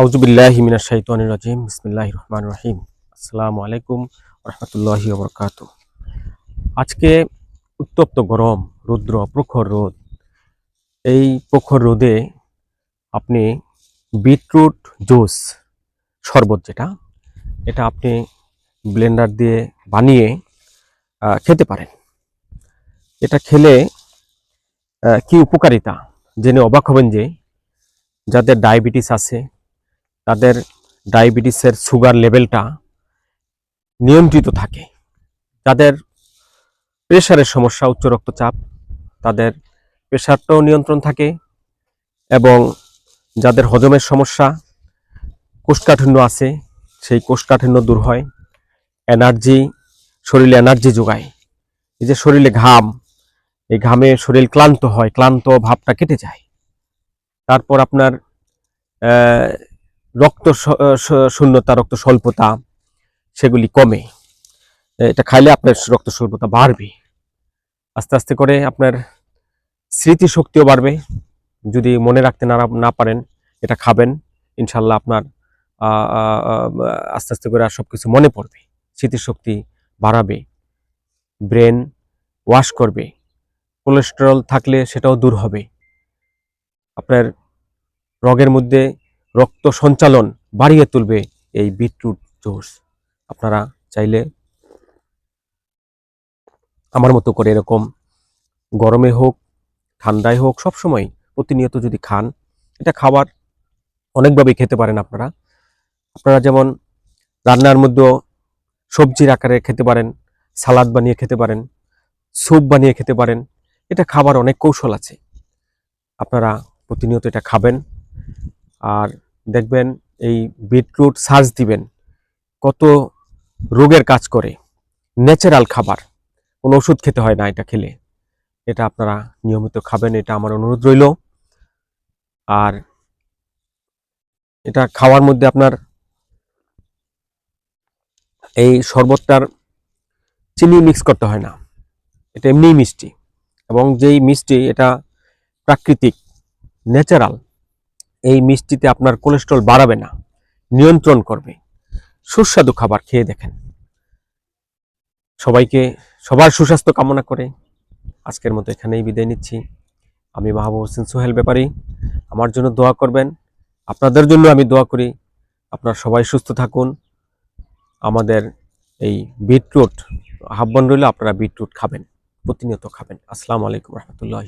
রহমানির রহিম। আজকে উত্তপ্ত গরম, রুদ্র, প্রখর রোদ। এই প্রখর রোদে আপনি বিটরুট জুস, শরবত যেটা, এটা আপনি ব্লেন্ডার দিয়ে বানিয়ে খেতে পারেন। এটা খেলে কি উপকারিতা? জেনে অবাক হবেন যে, যাদের ডায়াবেটিস আছে তাদের ডায়াবেটিসের সুগার লেভেলটা নিয়ন্ত্রিত থাকে। যাদের প্রেশারের সমস্যা, উচ্চ রক্তচাপ, তাদের প্রেশারটাও নিয়ন্ত্রণ থাকে এবং যাদের হজমের সমস্যা কোষ্ঠকাঠিন্য আছে, সেই কোষ্ঠকাঠিন্য দূর হয়, এনার্জি, শরীরে এনার্জি যোগায়। এই যে শরীরে ঘাম, এই ঘামে শরীর ক্লান্ত হয়, ক্লান্ত ভাবটা কেটে যায়। তারপর আপনার রক্ত শূন্যতা, রক্ত স্বল্পতা, সেগুলি কমে। এটা খাইলে আপনার রক্ত স্বল্পতা বাড়বে। আস্তে আস্তে করে আপনার স্মৃতিশক্তিও বাড়বে। যদি মনে রাখতে না না পারেন, এটা খাবেন, ইনশাল্লাহ আপনার আস্তে আস্তে করে আর সব কিছু মনে পড়বে। স্মৃতিশক্তি বাড়াবে, ব্রেন ওয়াশ করবে, কোলেস্টেরল থাকলে সেটাও দূর হবে। আপনার রগের মধ্যে রক্ত সঞ্চালন বাড়িয়ে তুলবে এই বিটরুট জুস আপনারা চাইলে আমার মতো করে এরকম গরমে হোক, ঠান্ডায় হোক সব সময় প্রতিনিয়ত যদি খান, এটা খাবার অনেকভাবে খেতে পারেন আপনারা। আপনারা যেমন রান্নার মধ্যে সবজির আকারে খেতে পারেন, সালাদ বানিয়ে খেতে পারেন, স্যুপ বানিয়ে খেতে পারেন, এটা খাবার অনেক কৌশল আছে। আপনারা প্রতিনিয়ত এটা খাবেন। আর দেখবেন এই বিটরুট সার্চ দিবেন, কত রোগের কাজ করে। ন্যাচারাল খাবার, কোনো ওষুধ খেতে হয় না এটা খেলে। এটা আপনারা নিয়মিত খাবেন, এটা আমার অনুরোধ রইল। আর এটা খাওয়ার মধ্যে আপনার এই শরবতটার চিনি মিক্স করতে হয় না। এটা এমনিই মিষ্টি এবং যেই মিষ্টি এটা প্রাকৃতিক, ন্যাচারাল। এই মিষ্টিতে আপনার কোলেস্ট্রল বাড়াবে না, নিয়ন্ত্রণ করবে। সুস্বাদু খাবার খেয়ে দেখেন। সবাইকে সবার সুস্বাস্থ্য কামনা করে আজকের মতো এখানেই বিদায় নিচ্ছি। আমি মাহবুব হোসেন সোহেল ব্যাপারী, আমার জন্য দোয়া করবেন। আপনাদের জন্য আমি দোয়া করি। আপনার সবাই সুস্থ থাকুন। আমাদের এই বিটরুট আহ্বান রইল, আপনারা বিটরুট খাবেন, প্রতিনিয়ত খাবেন। আসসালামু আলাইকুম রহমতুল্লাহ